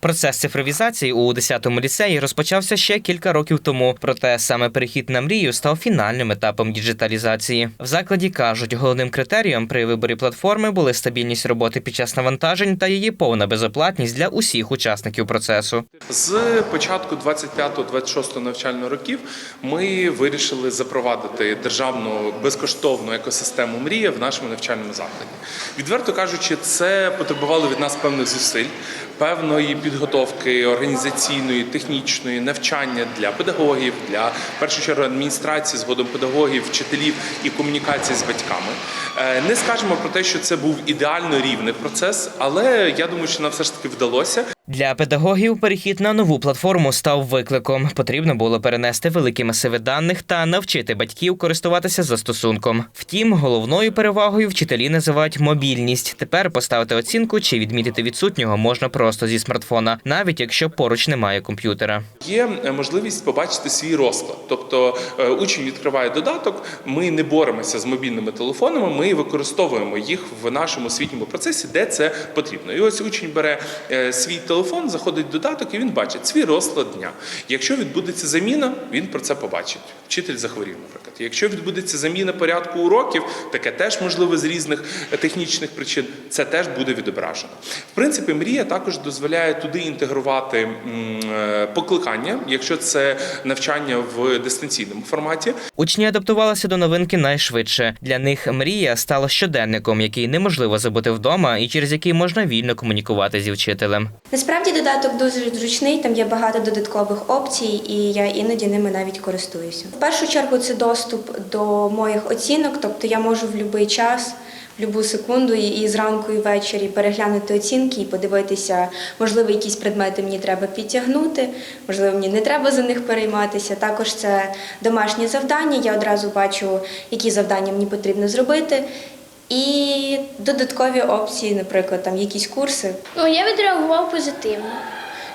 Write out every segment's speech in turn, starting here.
Процес цифровізації у 10-му ліцеї розпочався ще кілька років тому. Проте саме перехід на мрію став фінальним етапом діджиталізації. В закладі кажуть, головним критерієм при виборі платформи були стабільність роботи під час навантажень та її повна безоплатність для усіх учасників процесу. З початку 25-26 навчального років ми вирішили запровадити державну безкоштовну екосистему мрія в нашому навчальному закладі. Відверто кажучи, це потребувало від нас певних зусиль, певної підготовки організаційної, технічної, навчання для педагогів, для в першу чергу адміністрації, згодом педагогів, вчителів і комунікації з батьками. Е, Не скажемо про те, що це був ідеально рівний процес, але я думаю, що нам все ж таки вдалося. Для педагогів перехід на нову платформу став викликом. Потрібно було перенести великі масиви даних та навчити батьків користуватися застосунком. Втім, головною перевагою вчителі називають мобільність. Тепер поставити оцінку чи відмітити відсутнього можна просто зі смартфона, навіть якщо поруч немає комп'ютера. Є е, можливість побачити свій розклад. Тобто е, учень відкриває додаток, ми не боремося з мобільними телефонами, ми використовуємо їх в нашому освітньому процесі, де це потрібно. І ось учень бере е, свій телефон, заходить в додаток і він бачить свій розклад дня. Якщо відбудеться заміна, він про це побачить. Вчитель захворів, наприклад. Якщо відбудеться заміна порядку уроків, таке теж можливо з різних технічних причин, це теж буде відображено. В принципі, мрія також дозволяє туди інтегрувати е, покликання, якщо це навчання в дистанційному форматі. Учні адаптувалися до новинки найшвидше. Для них мрія стала щоденником, який неможливо забути вдома, і через який можна вільно комунікувати зі вчителем. Насправді додаток дуже зручний, там є багато додаткових опцій, і я іноді ними навіть користуюся. В першу чергу це доступ до моїх оцінок, тобто я можу в будь-який час, в будь-яку секунду і, зранку, і ввечері переглянути оцінки і подивитися, можливо, якісь предмети мені треба підтягнути, можливо, мені не треба за них перейматися. Також це домашні завдання. Я одразу бачу, які завдання мені потрібно зробити. І додаткові опції, наприклад, там якісь курси. Ну, я відреагував позитивно,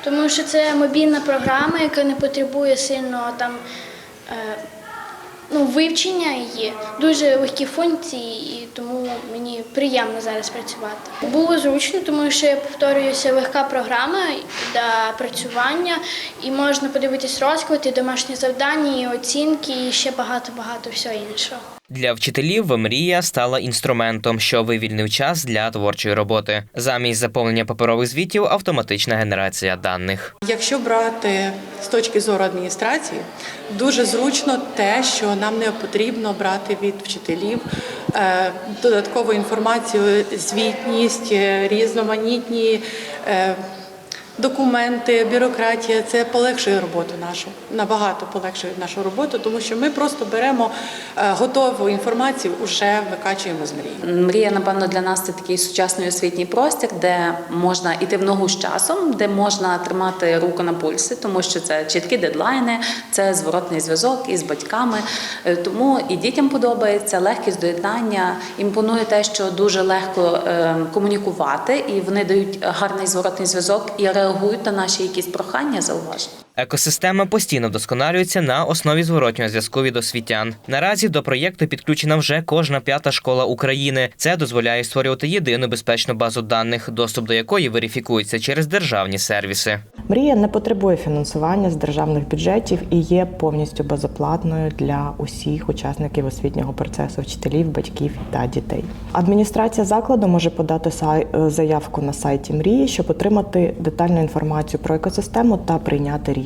тому що це мобільна програма, яка не потребує сильно там е, ну, вивчення її, дуже легкі функції, і тому мені приємно зараз працювати. Було зручно, тому що я повторююся, легка програма для працювання, і можна подивитись розклад, і домашні завдання, і оцінки, і ще багато-багато всього іншого. Для вчителів мрія стала інструментом, що вивільнив час для творчої роботи. Замість заповнення паперових звітів автоматична генерація даних. Якщо брати з точки зору адміністрації, дуже зручно те, що нам не потрібно брати від вчителів е, додаткову інформацію, звітність, е, різноманітні е, документи, бюрократія. Це полегшує роботу нашу, набагато полегшує нашу роботу, тому що ми просто беремо е, готову інформацію, вже викачуємо з мрії. Мрія, напевно, для нас це такий сучасний освітній простір, де можна йти в ногу з часом, де можна тримати руку на пульсі, тому що це чіткі дедлайни, це зворотний зв'язок із батьками. Е, Тому і дітям подобається легкість доєднання. Імпонує те, що дуже легко е, комунікувати, і вони дають гарний зворотний зв'язок і реагують на наші якісь прохання, зауваження. Екосистема постійно вдосконалюється на основі зворотнього зв'язку від освітян. Наразі до проєкту підключена вже кожна п'ята школа України. Це дозволяє створювати єдину безпечну базу даних, доступ до якої верифікується через державні сервіси. Мрія не потребує фінансування з державних бюджетів і є повністю безоплатною для усіх учасників освітнього процесу, вчителів, батьків та дітей. Адміністрація закладу може подати е, заявку на сайті мрії, щоб отримати детальну інформацію про екосистему та прийняти рішення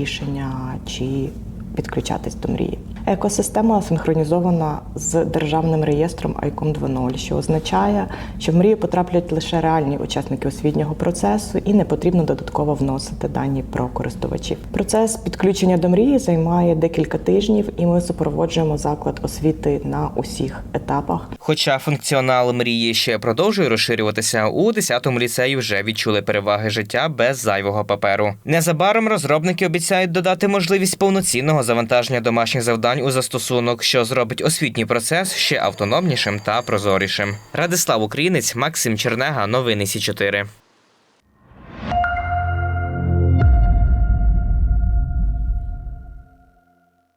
чи підключатись до мрії. Екосистема синхронізована з державним реєстром ICOM 2.0, що означає, що в мрію потраплять лише реальні учасники освітнього процесу і не потрібно додатково вносити дані про користувачів. Процес підключення до мрії займає декілька тижнів, і ми супроводжуємо заклад освіти на усіх етапах. Хоча функціонал мрії ще продовжує розширюватися, у 10-му ліцеї вже відчули переваги життя без зайвого паперу. Незабаром розробники обіцяють додати можливість повноцінного завантаження домашніх завдань у застосунок, що зробить освітній процес ще автономнішим та прозорішим. Радислав Українець, Максим Чернега, новини Сі 4